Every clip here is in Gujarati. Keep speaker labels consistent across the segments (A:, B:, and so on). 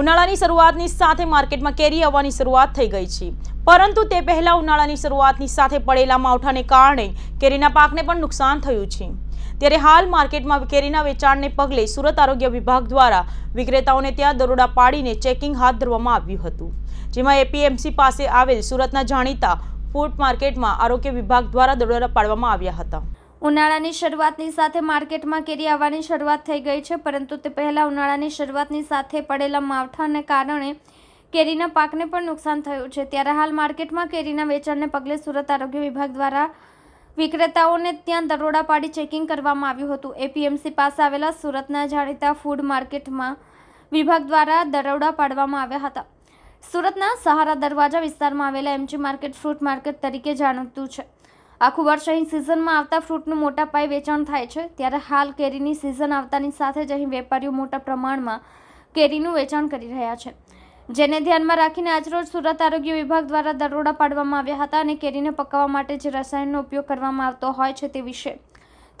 A: ઉનાળાની શરૂઆતની સાથે માર્કેટમાં કેરી આવવાની શરૂઆત થઈ ગઈ છે. પરંતુ તે પહેલા ઉનાળાની શરૂઆતની સાથે પડેલા માવઠાને કારણે કેરીના પાકને પણ નુકસાન થયું છે. ત્યારે હાલ માર્કેટમાં કેરીના વેચાણને પગલે સુરત આરોગ્ય વિભાગ દ્વારા વિક્રેતાઓને ત્યાં દરોડા પાડીને ચેકિંગ હાથ ધરવામાં આવ્યું હતું. જેમાં એપીએમસી પાસે આવેલ સુરતના જાણીતા ફૂડ માર્કેટમાં આરોગ્ય વિભાગ દ્વારા દરોડા પાડવામાં આવ્યા હતા.
B: ઉનાળાની શરૂઆતની સાથે માર્કેટમાં કેરી આવવાની શરૂઆત થઈ ગઈ છે, પરંતુ તે પહેલાં ઉનાળાની શરૂઆતની સાથે પડેલા માવઠાને કારણે કેરીના પાકને પણ નુકસાન થયું છે. ત્યારે હાલ માર્કેટમાં કેરીના વેચાણને પગલે સુરત આરોગ્ય વિભાગ દ્વારા વિક્રેતાઓને ત્યાં દરોડા પાડી ચેકિંગ કરવામાં આવ્યું હતું. એપીએમસી પાસે આવેલા સુરતના જાણીતા ફૂડ માર્કેટમાં વિભાગ દ્વારા દરોડા પાડવામાં આવ્યા હતા. સુરતના સહારા દરવાજા વિસ્તારમાં આવેલા એમજી માર્કેટ, ફ્રૂટ માર્કેટ તરીકે જાણીતું છે. આખું વર્ષ અહીં સિઝનમાં આવતા ફ્રૂટનું મોટા પાયે વેચાણ થાય છે. ત્યારે હાલ કેરીની સિઝન આવતાની સાથે જ અહીં વેપારીઓ મોટા પ્રમાણમાં કેરીનું વેચાણ કરી રહ્યા છે. જેને ધ્યાનમાં રાખીને આજરોજ સુરત આરોગ્ય વિભાગ દ્વારા દરોડા પાડવામાં આવ્યા હતા અને કેરીને પકાવવા માટે જે રસાયણનો ઉપયોગ કરવામાં આવતો હોય છે તે વિશે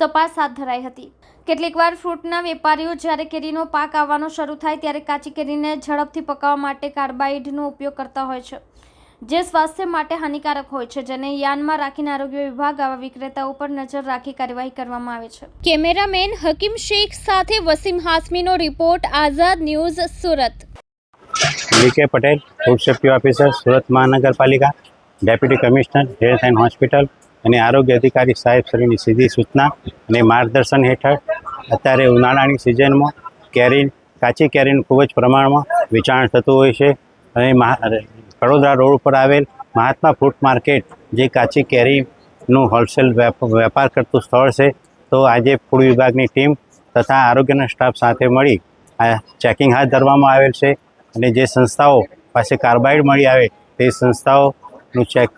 B: તપાસ હાથ ધરાઈ હતી. કેટલીકવાર ફ્રૂટના વેપારીઓ જ્યારે કેરીનો પાક આવવાનો શરૂ થાય ત્યારે કાચી કેરીને ઝડપથી પકાવવા માટે કાર્બાઇડનો ઉપયોગ કરતા હોય છે. જે સ્વાસ્થ્ય માટે હાનિકારક હોય છે જેને યાનમાં રાખીને આરોગ્ય વિભાગ આવા વિક્રેતાઓ પર નજર રાખી કાર્યવાહી કરવામાં આવે છે. કેમેરામેન હકીમ શેખ સાથે Wasim હાસમીનો report Azad news Surat.
C: V Patel food safety officer Surat મહાનગરપાલિકા deputy commissioner health and hospital અને આરોગ્ય અધિકારી સાહેબ શ્રીની સીધી સૂચના અને માર્ગદર્શન હેઠળ અત્યારે ઉનાળાની સિઝનમાં કેરી કાચી કેરીનું ખૂબ જ પ્રમાણમાં વેચાણ થતું હોય છે અને વડોદરા રોડ ઉપર આવેલ મહાત્મા ફ્રૂટ માર્કેટ, જે કાચી કેરીનું હોલસેલ વેપાર કરતું સ્થળ છે, તો આજે ફૂડ વિભાગની ટીમ તથા આરોગ્યના સ્ટાફ સાથે મળી આ ચેકિંગ હાથ ધરવામાં આવેલ છે અને જે સંસ્થાઓ પાસે કાર્બાઇડ મળી આવે તે સંસ્થાઓનું ચેક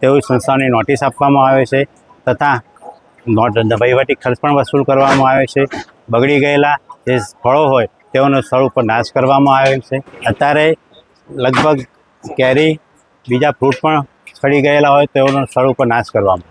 C: તેવી સંસ્થાઓને નોટિસ આપવામાં આવે છે તથા વહીવટી ખર્ચ પણ વસૂલ કરવામાં આવે છે. બગડી ગયેલા જે ફળો હોય તેઓનો સ્થળ ઉપર નાશ કરવામાં આવે છે. અત્યારે લગભગ કેરી બીજા ફ્રૂટ પણ સડી ગયેલા હોય તેઓનો સ્થળ ઉપર નાશ કરવામાં